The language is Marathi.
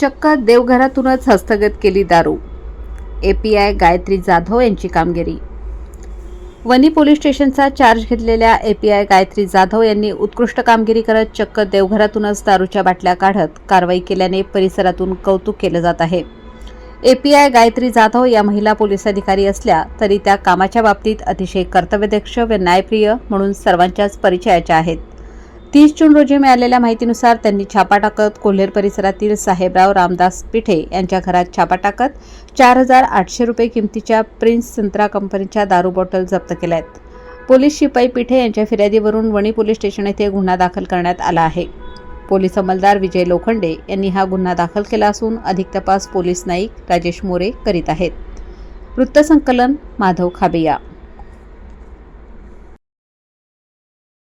चक्क देवघरातूनच हस्तगत केली दारू. A P I Gayatri Jadhav यांची कामगिरी. वनी पोलीस स्टेशनचा चार्ज घेतलेल्या A P I Gayatri Jadhav यांनी उत्कृष्ट कामगिरी करत चक्क देवघरातूनच दारूच्या बाटल्या काढत कारवाई केल्याने परिसरातून कौतुक केलं जात आहे. A P I Gayatri Jadhav या महिला पोलीस अधिकारी असल्या तरी त्या कामाच्या बाबतीत अतिशय कर्तव्यदक्ष व न्यायप्रिय म्हणून सर्वांच्याच परिचयाच्या आहेत. तीस जून रोजी मिळालेल्या माहितीनुसार त्यांनी छापा टाकत कोल्हेर परिसरातील साहेबराव रामदास पिठे यांच्या घरात छापा टाकत चार हजार आठशे रुपये किमतीच्या प्रिन्स संत्रा कंपनीच्या दारू बॉटल जप्त केल्या आहेत पोलीस शिपाई पिठे यांच्या फिर्यादीवरून वणी पोलीस स्टेशन येथे गुन्हा दाखल करण्यात आला आहे. पोलीस अंमलदार विजय लोखंडे यांनी हा गुन्हा दाखल केला असून अधिक तपास पोलीस नाईक राजेश मोरे करीत आहेत. वृत्तसंकलन माधव खाबिया.